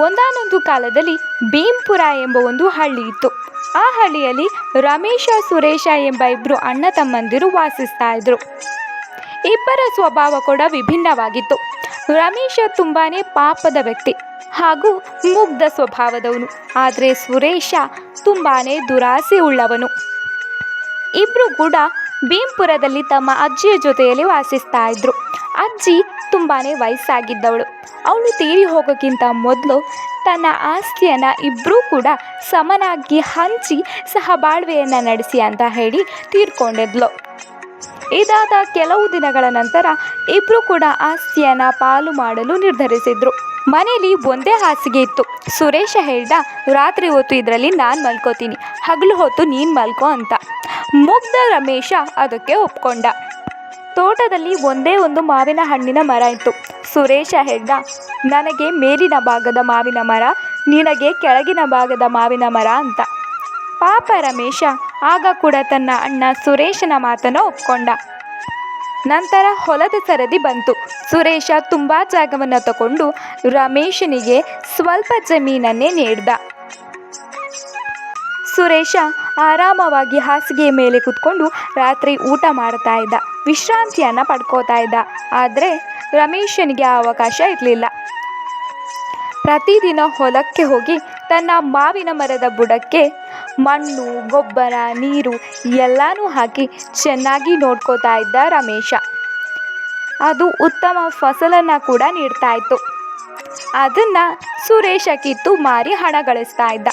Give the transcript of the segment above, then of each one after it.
ಒಂದಾನೊಂದು ಕಾಲದಲ್ಲಿ ಭೀಂಪುರ ಎಂಬ ಒಂದು ಹಳ್ಳಿ ಇತ್ತು. ಆ ಹಳ್ಳಿಯಲ್ಲಿ ರಮೇಶ, ಸುರೇಶ ಎಂಬ ಇಬ್ಬರು ಅಣ್ಣ ತಮ್ಮಂದಿರು ವಾಸಿಸ್ತಾ ಇದ್ರು. ಇಬ್ಬರ ಸ್ವಭಾವ ಕೂಡ ವಿಭಿನ್ನವಾಗಿತ್ತು. ರಮೇಶ ತುಂಬಾ ಪಾಪದ ವ್ಯಕ್ತಿ ಹಾಗೂ ಮುಗ್ಧ ಸ್ವಭಾವದವನು. ಆದರೆ ಸುರೇಶ ತುಂಬಾ ದುರಾಸೆ ಉಳ್ಳವನು. ಇಬ್ಬರು ಕೂಡ ಭೀಂಪುರದಲ್ಲಿ ತಮ್ಮ ಅಜ್ಜಿಯ ಜೊತೆಯಲ್ಲಿ ವಾಸಿಸ್ತಾ ಇದ್ರು. ಅಜ್ಜಿ ತುಂಬಾ ವಯಸ್ಸಾಗಿದ್ದವಳು. ಅವಳು ತೀರಿ ಹೋಗೋಕ್ಕಿಂತ ಮೊದಲು ತನ್ನ ಆಸ್ತಿಯನ್ನು ಇಬ್ಬರೂ ಕೂಡ ಸಮನಾಗಿ ಹಂಚಿ ಸಹಬಾಳ್ವೆಯನ್ನು ನಡೆಸಿ ಅಂತ ಹೇಳಿ ತೀರ್ಕೊಂಡಿದ್ಲು. ಇದಾದ ಕೆಲವು ದಿನಗಳ ನಂತರ ಇಬ್ಬರು ಕೂಡ ಆಸ್ತಿಯನ್ನು ಪಾಲು ಮಾಡಲು ನಿರ್ಧರಿಸಿದ್ರು. ಮನೆಯಲ್ಲಿ ಒಂದೇ ಹಾಸಿಗೆ ಇತ್ತು. ಸುರೇಶ ಹೇಳ್ದ, ರಾತ್ರಿ ಹೊತ್ತು ಇದರಲ್ಲಿ ನಾನು ಮಲ್ಕೋತೀನಿ. ಹಗಲು ಹೊತ್ತು ನೀನು ಮಲ್ಕೋ ಅಂತ. ಮುಗ್ಧ ರಮೇಶ ಅದಕ್ಕೆ ಒಪ್ಕೊಂಡ. ತೋಟದಲ್ಲಿ ಒಂದೇ ಒಂದು ಮಾವಿನ ಹಣ್ಣಿನ ಮರ ಇತ್ತು. ಸುರೇಶ ಹೇಳ್ದ, ನನಗೆ ಮೇಲಿನ ಭಾಗದ ಮಾವಿನ ಮರ, ನಿನಗೆ ಕೆಳಗಿನ ಭಾಗದ ಮಾವಿನ ಮರ ಅಂತ. ಪಾಪ ರಮೇಶ, ಆಗ ಕೂಡ ತನ್ನ ಅಣ್ಣ ಸುರೇಶನ ಮಾತನ್ನು ಒಪ್ಕೊಂಡ. ನಂತರ ಹೊಲದ ಸರದಿ ಬಂತು. ಸುರೇಶ ತುಂಬ ಜಾಗವನ್ನು ತಗೊಂಡು ರಮೇಶನಿಗೆ ಸ್ವಲ್ಪ ಜಮೀನನ್ನೇ ನೀಡ್ದ. ಸುರೇಶ ಆರಾಮವಾಗಿ ಹಾಸಿಗೆ ಮೇಲೆ ಕುತ್ಕೊಂಡು ರಾತ್ರಿ ಊಟ ಮಾಡ್ತಾ ಇದ್ದ. ವಿಶ್ರಾಂತಿಯನ್ನು ಪಡ್ಕೋತಾ ಇದ್ದ. ಆದರೆ ರಮೇಶನಿಗೆ ಆ ಅವಕಾಶ ಇರಲಿಲ್ಲ. ಪ್ರತಿದಿನ ಹೊಲಕ್ಕೆ ಹೋಗಿ ತನ್ನ ಮಾವಿನ ಮರದ ಬುಡಕ್ಕೆ ಮಣ್ಣು, ಗೊಬ್ಬರ, ನೀರು ಎಲ್ಲನೂ ಹಾಕಿ ಚೆನ್ನಾಗಿ ನೋಡ್ಕೋತಾ ಇದ್ದ ರಮೇಶ. ಅದು ಉತ್ತಮ ಫಸಲನ್ನು ಕೂಡ ನೀಡ್ತಾ ಇತ್ತು. ಅದನ್ನು ಸುರೇಶ ಕಿತ್ತು ಮಾರಿ ಹಣ ಗಳಿಸ್ತಾ ಇದ್ದ.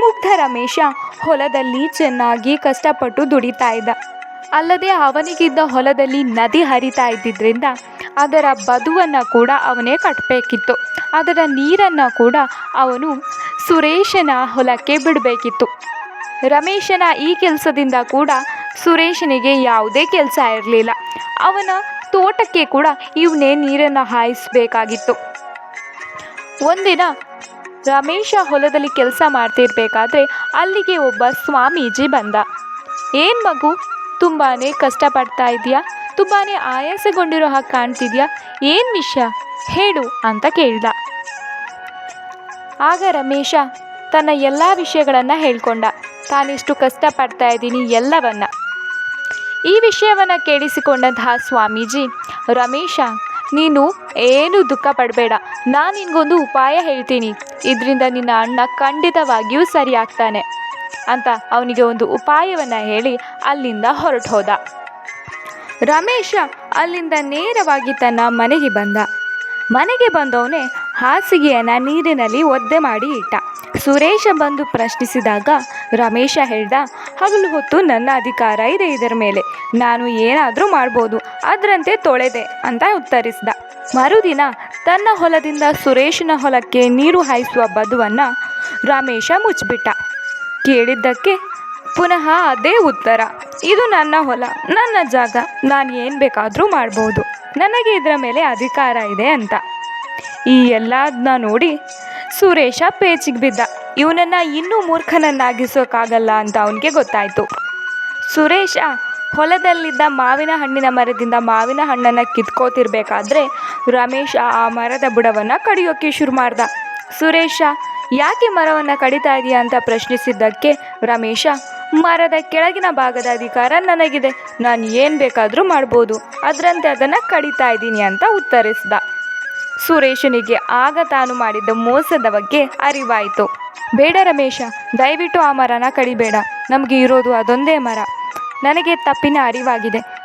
ಮುಗ್ಧ ರಮೇಶ ಹೊಲದಲ್ಲಿ ಚೆನ್ನಾಗಿ ಕಷ್ಟಪಟ್ಟು ದುಡಿತಾ ಇದ್ದ. ಅಲ್ಲದೆ ಅವನಿಗಿದ್ದ ಹೊಲದಲ್ಲಿ ನದಿ ಹರಿತಾ ಇದ್ದಿದ್ದರಿಂದ ಅದರ ಬದುವನ್ನು ಕೂಡ ಅವನೇ ಕಟ್ಟಬೇಕಿತ್ತು ಅದರ ನೀರನ್ನು ಕೂಡ ಅವನು ಸುರೇಶನ ಹೊಲಕ್ಕೆ ಬಿಡಬೇಕಿತ್ತು. ರಮೇಶನ ಈ ಕೆಲಸದಿಂದ ಕೂಡ ಸುರೇಶನಿಗೆ ಯಾವುದೇ ಕೆಲಸ ಇರಲಿಲ್ಲ. ಅವನ ತೋಟಕ್ಕೆ ಕೂಡ ಇವನೇ ನೀರನ್ನು ಹಾಯಿಸಬೇಕಾಗಿತ್ತು. ಒಂದಿನ ರಮೇಶ ಹೊಲದಲ್ಲಿ ಕೆಲಸ ಮಾಡ್ತಿರ್ಬೇಕಾದ್ರೆ ಅಲ್ಲಿಗೆ ಒಬ್ಬ ಸ್ವಾಮೀಜಿ ಬಂದ. ಏನು ಮಗು ತುಂಬಾ ಕಷ್ಟಪಡ್ತಾ ಇದೆಯಾ ತುಂಬಾ ಆಯಾಸಗೊಂಡಿರೋ ಹಾಗೆ ಕಾಣ್ತಿದ್ಯಾ? ಏನು ವಿಷಯ? ಹೇಳು, ಅಂತ ಕೇಳ್ದ. ಆಗ ರಮೇಶ ತನ್ನ ಎಲ್ಲ ವಿಷಯಗಳನ್ನು ಹೇಳ್ಕೊಂಡ. ತಾನಿಷ್ಟು ಕಷ್ಟಪಡ್ತಾ ಇದ್ದೀನಿ ಎಲ್ಲವನ್ನ. ಈ ವಿಷಯವನ್ನು ಕೇಳಿಸಿಕೊಂಡಂತಹ ಸ್ವಾಮೀಜಿ, ರಮೇಶ ನೀನು ಏನು ದುಃಖ ಪಡಬೇಡ. ನಾನು ನಿನಗೊಂದು ಉಪಾಯ ಹೇಳ್ತೀನಿ. ಇದರಿಂದ ನಿನ್ನ ಅಣ್ಣ ಖಂಡಿತವಾಗಿಯೂ ಸರಿ ಆಗ್ತಾನೆ ಅಂತ ಅವನಿಗೆ ಒಂದು ಉಪಾಯವನ್ನು ಹೇಳಿ ಅಲ್ಲಿಂದ ಹೊರಟು ಹೋದ. ರಮೇಶ ಅಲ್ಲಿಂದ ನೇರವಾಗಿ ತನ್ನ ಮನೆಗೆ ಬಂದ. ಮನೆಗೆ ಬಂದವನೇ ಹಾಸಿಗೆಯನ್ನು ನೀರಿನಲ್ಲಿ ಒದ್ದೆ ಮಾಡಿ ಇಟ್ಟ. ಸುರೇಶ ಬಂದು ಪ್ರಶ್ನಿಸಿದಾಗ ರಮೇಶ ಹೇಳ್ದ, ಹಗಲು ಹೊತ್ತು ನನ್ನ ಅಧಿಕಾರ ಇದೆ ಇದರ ಮೇಲೆ. ನಾನು ಏನಾದರೂ ಮಾಡ್ಬೋದು, ಅದರಂತೆ ತೊಳೆದೆ ಅಂತ ಉತ್ತರಿಸಿದ. ಮರುದಿನ ತನ್ನ ಹೊಲದಿಂದ ಸುರೇಶನ ಹೊಲಕ್ಕೆ ನೀರು ಹಾಯಿಸುವ ಬದುವನ್ನು ರಮೇಶ ಮುಚ್ಚಿಬಿಟ್ಟ. ಕೇಳಿದ್ದಕ್ಕೆ ಪುನಃ ಅದೇ ಉತ್ತರ. ಇದು ನನ್ನ ಹೊಲ, ನನ್ನ ಜಾಗ, ನಾನು ಏನು ಬೇಕಾದರೂ ಮಾಡ್ಬೋದು. ನನಗೆ ಇದರ ಮೇಲೆ ಅಧಿಕಾರ ಇದೆ ಅಂತ. ಈ ಎಲ್ಲದನ್ನ ನೋಡಿ ಸುರೇಶ ಪೇಚಿಗೆ ಬಿದ್ದ. ಇವನನ್ನು ಇನ್ನೂ ಮೂರ್ಖನನ್ನಾಗಿಸೋಕ್ಕಾಗಲ್ಲ ಅಂತ ಅವನಿಗೆ ಗೊತ್ತಾಯಿತು. ಸುರೇಶ ಹೊಲದಲ್ಲಿದ್ದ ಮಾವಿನ ಹಣ್ಣಿನ ಮರದಿಂದ ಮಾವಿನ ಹಣ್ಣನ್ನು ಕಿತ್ಕೋತಿರ್ಬೇಕಾದ್ರೆ ರಮೇಶ ಆ ಮರದ ಬುಡವನ್ನು ಕಡಿಯೋಕ್ಕೆ ಶುರು ಮಾಡ್ದ. ಸುರೇಶ, ಯಾಕೆ ಮರವನ್ನು ಕಡಿತಾ ಇದೆಯಾ? ಅಂತ ಪ್ರಶ್ನಿಸಿದ್ದಕ್ಕೆ ರಮೇಶ, ಮರದ ಕೆಳಗಿನ ಭಾಗದ ಅಧಿಕಾರ ನನಗಿದೆ. ನಾನು ಏನು ಬೇಕಾದರೂ ಮಾಡ್ಬೋದು. ಅದರಂತೆ ಅದನ್ನು ಕಡಿತಾ ಇದ್ದೀನಿ ಅಂತ ಉತ್ತರಿಸಿದ. ಸುರೇಶನಿಗೆ ಆಗ ತಾನು ಮಾಡಿದ್ದ ಮೋಸದ ಬಗ್ಗೆ ಅರಿವಾಯಿತು. ಬೇಡ ರಮೇಶ, ದಯವಿಟ್ಟು ಆ ಮರನ ಕಡಿಬೇಡ. ನಮಗೆ ಇರೋದು ಅದೊಂದೇ ಮರ. ನನಗೆ ತಪ್ಪಿನ ಅರಿವಾಗಿದೆ.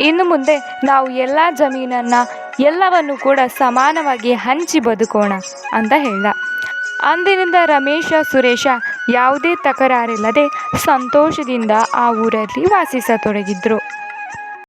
ಇನ್ನು ಮುಂದೆ ನಾವು ಎಲ್ಲ ಜಮೀನನ್ನು ಎಲ್ಲವನ್ನು ಕೂಡ ಸಮಾನವಾಗಿ ಹಂಚಿ ಬದುಕೋಣ ಅಂತ ಹೇಳ್ದ. ಅಂದಿನಿಂದ ರಮೇಶ, ಸುರೇಶ ಯಾವುದೇ ತಕರಾರಿಲ್ಲದೆ ಸಂತೋಷದಿಂದ ಆ ಊರಲ್ಲಿ ವಾಸಿಸತೊಡಗಿದ್ರು.